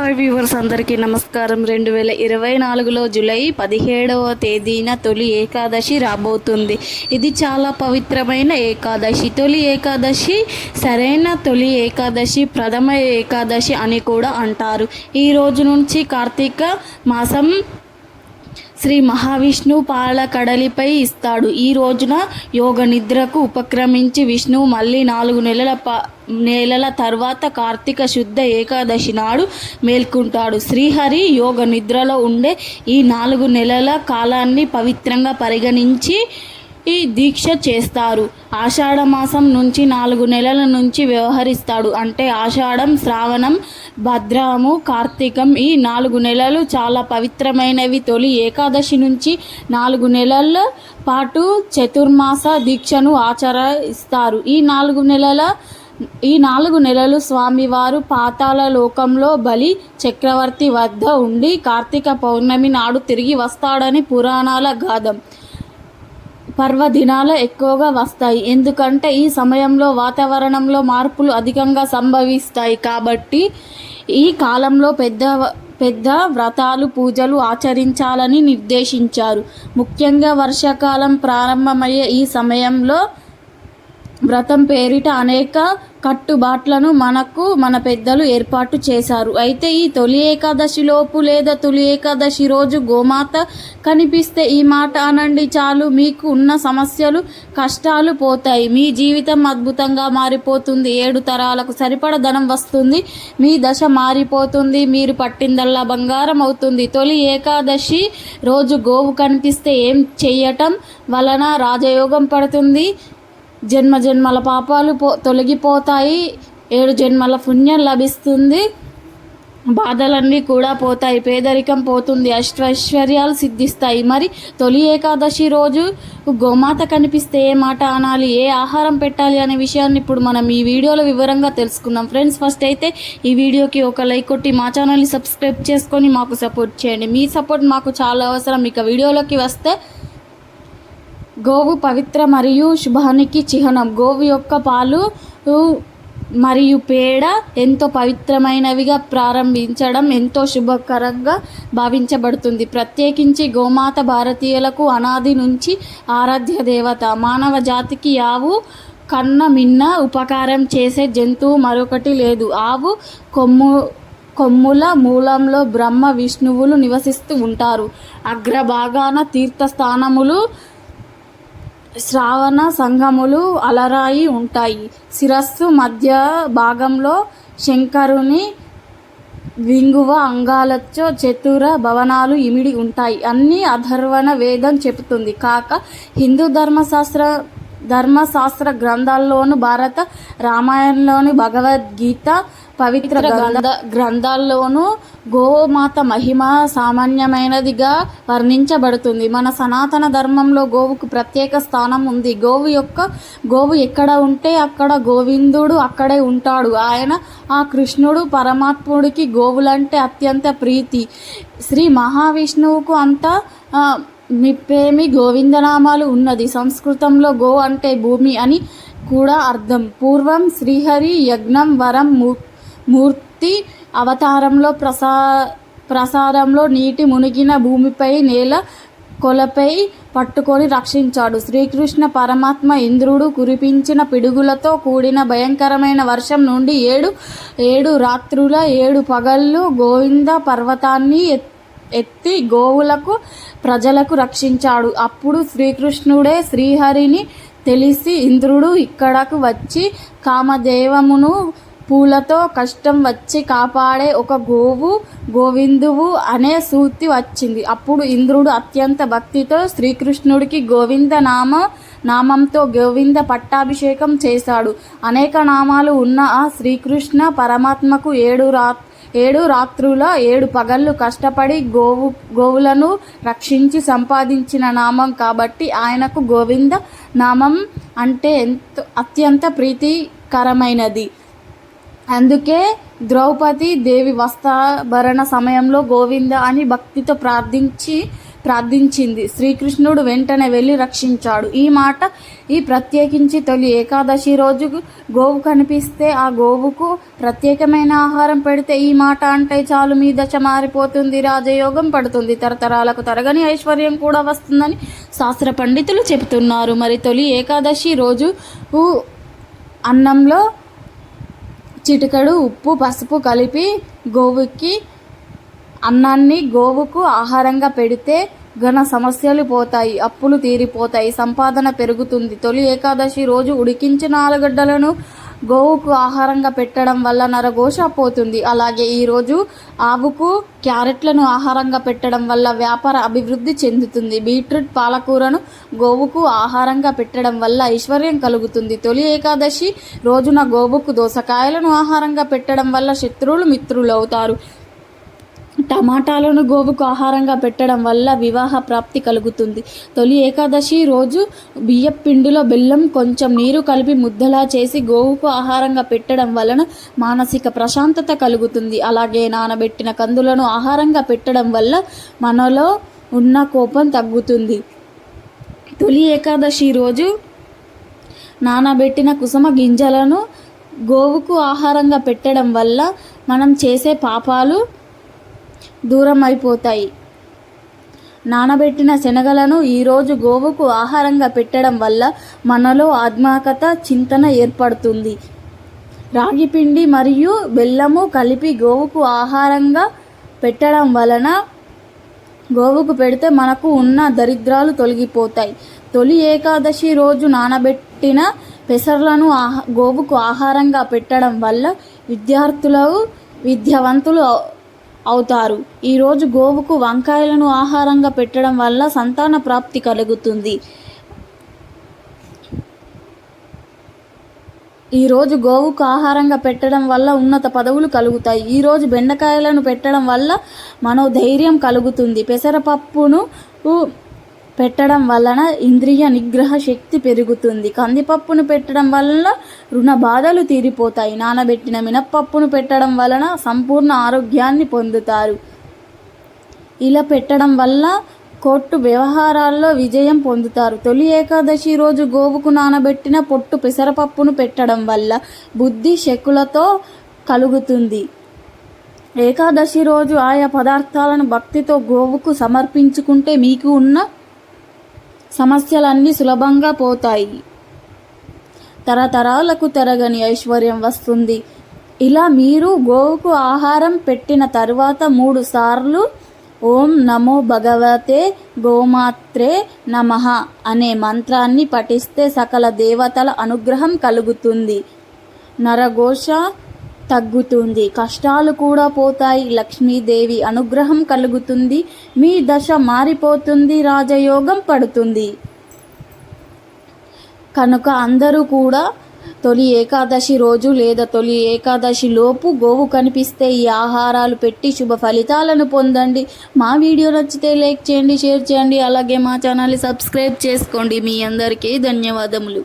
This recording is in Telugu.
హాయ్ వ్యూవర్స్ అందరికీ నమస్కారం. రెండు వేల ఇరవై నాలుగులో జూలై పదిహేడవ తేదీన తొలి ఏకాదశి రాబోతుంది. ఇది చాలా పవిత్రమైన ఏకాదశి. తొలి ఏకాదశి సరైన తొలి ఏకాదశి ప్రథమ ఏకాదశి అని కూడా అంటారు. ఈ రోజు నుంచి కార్తీక మాసం శ్రీ మహావిష్ణు పాల కడలిపై ఇస్తాడు. ఈ రోజున యోగ నిద్రకు ఉపక్రమించి విష్ణువు మళ్ళీ నాలుగు నెలల ప నెలల తర్వాత కార్తీక శుద్ధ ఏకాదశి నాడు మేల్కుంటాడు. శ్రీహరి యోగ నిద్రలో ఉండే ఈ నాలుగు నెలల కాలాన్ని పవిత్రంగా పరిగణించి ఈ దీక్ష చేస్తారు. ఆషాఢ మాసం నుంచి నాలుగు నెలల నుంచి వ్యవహరిస్తాడు. అంటే ఆషాఢం శ్రావణం భద్రము కార్తీకం ఈ నాలుగు నెలలు చాలా పవిత్రమైనవి. తొలి ఏకాదశి నుంచి నాలుగు నెలల పాటు చతుర్మాస దీక్షను ఆచరిస్తారు. ఈ నాలుగు నెలల ఈ నాలుగు నెలలు స్వామివారు పాతాల లోకంలో బలి చక్రవర్తి వద్ద ఉండి కార్తీక పౌర్ణమి నాడు తిరిగి వస్తాడని పురాణాల గాథం. పర్వదినాలు ఎక్కువగా వస్తాయి. ఎందుకంటే ఈ సమయంలో వాతావరణంలో మార్పులు అధికంగా సంభవిస్తాయి కాబట్టి ఈ కాలంలో పెద్ద పెద్ద వ్రతాలు పూజలు ఆచరించాలని నిర్దేశించారు. ముఖ్యంగా వర్షాకాలం ప్రారంభమయ్యే ఈ సమయంలో వ్రతం పేరిట అనేక కట్టుబాట్లను మనకు మన పెద్దలు ఏర్పాటు చేశారు. అయితే ఈ తొలి ఏకాదశి లోపు లేదా తొలి ఏకాదశి రోజు గోమాత కనిపిస్తే ఈ మాట అనండి చాలు మీకు ఉన్న సమస్యలు కష్టాలు పోతాయి. మీ జీవితం అద్భుతంగా మారిపోతుంది. ఏడు తరాలకు సరిపడ ధనం వస్తుంది. మీ దశ మారిపోతుంది. మీరు పట్టిందల్లా బంగారం అవుతుంది. తొలి ఏకాదశి రోజు గోవు కనిపిస్తే ఏం చెయ్యటం వలన రాజయోగం పడుతుంది. జన్మ జన్మల పాపాలు పో తొలగిపోతాయి. ఏడు జన్మల పుణ్యం లభిస్తుంది. బాధలన్నీ కూడా పోతాయి. పేదరికం పోతుంది. అష్టైశ్వర్యాలు సిద్ధిస్తాయి. మరి తొలి ఏకాదశి రోజు గోమాత కనిపిస్తే ఏ మాట అనాలి? ఏ ఆహారం పెట్టాలి అనే విషయాన్ని ఇప్పుడు మనం ఈ వీడియోలో వివరంగా తెలుసుకుందాం. ఫ్రెండ్స్ ఫస్ట్ అయితే ఈ వీడియోకి ఒక లైక్ కొట్టి మా ఛానల్ని సబ్స్క్రైబ్ చేసుకొని మాకు సపోర్ట్ చేయండి. మీ సపోర్ట్ మాకు చాలా అవసరం. ఇక వీడియోలోకి వస్తే గోవు పవిత్ర మరియు శుభానికి చిహ్నం. గోవు యొక్క పాలు మరియు పేడ ఎంతో పవిత్రమైనవిగా ప్రారంభించడం ఎంతో శుభకరంగా భావించబడుతుంది. ప్రత్యేకించి గోమాత భారతీయులకు అనాది నుంచి ఆరాధ్య దేవత మానవ జాతికి ఆవు కన్న మిన్న ఉపకారం చేసే జంతువు మరొకటి లేదు. ఆవు కొమ్ము కొమ్ముల మూలంలో బ్రహ్మ విష్ణువులు నివసిస్తూ ఉంటారు. అగ్రభాగాన తీర్థస్థానములు శ్రావణ సంఘములు అలరాయి ఉంటాయి. శిరస్సు మధ్య భాగంలో శంకరుని వింగువ అంగాలతో చతుర భవనాలు ఇమిడి ఉంటాయి. అన్ని అధర్వణ వేదం చెబుతుంది. కాక హిందూ ధర్మశాస్త్ర ధర్మశాస్త్ర గ్రంథాల్లోను భారత రామాయణంలోని భగవద్గీత పవిత్ర గ్రంథ గ్రంథాల్లోనూ గోమాత మహిమ సామాన్యమైనదిగా వర్ణించబడుతుంది. మన సనాతన ధర్మంలో గోవుకు ప్రత్యేక స్థానం ఉంది. గోవు యొక్క గోవు ఎక్కడ ఉంటే అక్కడ గోవిందుడు అక్కడే ఉంటాడు. ఆయన ఆ కృష్ణుడు పరమాత్ముడికి గోవులంటే అత్యంత ప్రీతి. శ్రీ మహావిష్ణువుకు అంత మిప్పేమి గోవిందనామాలు ఉన్నది. సంస్కృతంలో గో అంటే భూమి అని కూడా అర్థం. పూర్వం శ్రీహరి యజ్ఞం వరం మూర్తి అవతారంలో ప్రసా ప్రసారంలో నీటి మునిగిన భూమిపై నేల కొలపై పట్టుకొని రక్షించాడు. శ్రీకృష్ణ పరమాత్మ ఇంద్రుడు కురిపించిన పిడుగులతో కూడిన భయంకరమైన వర్షం నుండి ఏడు ఏడు రాత్రుల ఏడు పగళ్ళు గోవింద పర్వతాన్ని ఎత్తి గోవులకు ప్రజలకు రక్షించాడు. అప్పుడు శ్రీకృష్ణుడే శ్రీహరిని తెలిసి ఇంద్రుడు ఇక్కడకు వచ్చి కామదేవమును పూలతో కష్టం వచ్చి కాపాడే ఒక గోవు గోవిందువు అనే సూక్తి వచ్చింది. అప్పుడు ఇంద్రుడు అత్యంత భక్తితో శ్రీకృష్ణుడికి గోవింద నామ నామంతో గోవింద పట్టాభిషేకం చేశాడు. అనేక నామాలు ఉన్న ఆ శ్రీకృష్ణ పరమాత్మకు ఏడు రా ఏడు రాత్రుల ఏడు పగళ్ళు కష్టపడి గోవు గోవులను రక్షించి సంపాదించిన నామం కాబట్టి ఆయనకు గోవింద నామం అంటే ఎంతో అత్యంత ప్రీతికరమైనది. అందుకే ద్రౌపది దేవి వస్త్రాభరణ సమయంలో గోవింద అని భక్తితో ప్రార్థించి ప్రార్థించింది. శ్రీకృష్ణుడు వెంటనే వెళ్ళి రక్షించాడు. ఈ మాట ఈ ప్రత్యేకించి తొలి ఏకాదశి రోజు గోవు కనిపిస్తే ఆ గోవుకు ప్రత్యేకమైన ఆహారం పెడితే ఈ మాట అంటే చాలు మీ దశ మారిపోతుంది రాజయోగం పడుతుంది తరతరాలకు తరగని ఐశ్వర్యం కూడా వస్తుందని శాస్త్ర పండితులు చెబుతున్నారు. మరి తొలి ఏకాదశి రోజు అన్నంలో చిటికడు ఉప్పు పసుపు కలిపి గోవుకి అన్నాన్ని గోవుకు ఆహారంగా పెడితే ఘన సమస్యలు పోతాయి అప్పులు తీరిపోతాయి సంపాదన పెరుగుతుంది. తొలి ఏకాదశి రోజు ఉడికించిన ఆలుగడ్డలను గోవుకు ఆహారంగా పెట్టడం వల్ల నరఘోష పోతుంది. అలాగే ఈరోజు ఆవుకు క్యారెట్లను ఆహారంగా పెట్టడం వల్ల వ్యాపార అభివృద్ధి చెందుతుంది. బీట్రూట్ పాలకూరను గోవుకు ఆహారంగా పెట్టడం వల్ల ఐశ్వర్యం కలుగుతుంది. తొలి ఏకాదశి రోజున గోవుకు దోసకాయలను ఆహారంగా పెట్టడం వల్ల శత్రువులు మిత్రులు అవుతారు టమాటాలను గోవుకు ఆహారంగా పెట్టడం వల్ల వివాహ ప్రాప్తి కలుగుతుంది. తొలి ఏకాదశి రోజు బియ్యం పిండిలో బెల్లం కొంచెం నీరు కలిపి ముద్దలా చేసి గోవుకు ఆహారంగా పెట్టడం వలన మానసిక ప్రశాంతత కలుగుతుంది. అలాగే నానబెట్టిన కందులను ఆహారంగా పెట్టడం వల్ల మనలో ఉన్న కోపం తగ్గుతుంది. తొలి ఏకాదశి రోజు నానబెట్టిన కుసుమ గింజలను గోవుకు ఆహారంగా పెట్టడం వల్ల మనం చేసే పాపాలు దూరం అయిపోతాయి నానబెట్టిన శనగలను ఈరోజు గోవుకు ఆహారంగా పెట్టడం వల్ల మనలో ఆత్మాకత చింతన ఏర్పడుతుంది. రాగి పిండి మరియు బెల్లము కలిపి గోవుకు ఆహారంగా పెట్టడం వలన గోవుకు పెడితే మనకు ఉన్న దరిద్రాలు తొలగిపోతాయి. తొలి ఏకాదశి రోజు నానబెట్టిన పెసర్లను ఆహా గోవుకు ఆహారంగా పెట్టడం వల్ల విద్యార్థులు విద్యావంతులు అవుతారు. ఈరోజు గోవుకు వంకాయలను ఆహారంగా పెట్టడం వల్ల సంతాన ప్రాప్తి కలుగుతుంది. ఈరోజు గోవుకు ఆహారంగా పెట్టడం వల్ల ఉన్నత పదవులు కలుగుతాయి. ఈరోజు బెండకాయలను పెట్టడం వల్ల మనోధైర్యం కలుగుతుంది. పెసరపప్పును పెట్టడం వలన ఇంద్రియ నిగ్రహ శక్తి పెరుగుతుంది. కందిపప్పును పెట్టడం వలన రుణ బాధలు తీరిపోతాయి. నానబెట్టిన మినప్పప్పును పెట్టడం వలన సంపూర్ణ ఆరోగ్యాన్ని పొందుతారు. ఇలా పెట్టడం వల్ల కోర్టు వ్యవహారాల్లో విజయం పొందుతారు. తొలి ఏకాదశి రోజు గోవుకు నానబెట్టిన పొట్టు పెసరపప్పును పెట్టడం వల్ల బుద్ధి శకులతో కలుగుతుంది. ఏకాదశి రోజు ఆయా పదార్థాలను భక్తితో గోవుకు సమర్పించుకుంటే మీకు ఉన్న సమస్యలన్నీ సులభంగా పోతాయి. తరతరాలకు తరగని ఐశ్వర్యం వస్తుంది. ఇలా మీరు గోవుకు ఆహారం పెట్టిన తరువాత మూడు సార్లు ఓం నమో భగవతే గోమాత్రే నమ అనే మంత్రాన్ని పఠిస్తే సకల దేవతల అనుగ్రహం కలుగుతుంది. నరఘోష తగ్గుతుంది. కష్టాలు కూడా పోతాయి. లక్ష్మీదేవి అనుగ్రహం కలుగుతుంది. మీ దశ మారిపోతుంది. రాజయోగం పడుతుంది. కనుక అందరూ కూడా తొలి ఏకాదశి రోజు లేదా తొలి ఏకాదశి లోపు గోవు కనిపిస్తే ఈ ఆహారాలు పెట్టి శుభ ఫలితాలను పొందండి. మా వీడియో నచ్చితే లైక్ చేయండి షేర్ చేయండి. అలాగే మా ఛానల్ని సబ్స్క్రైబ్ చేసుకోండి. మీ అందరికీ ధన్యవాదములు.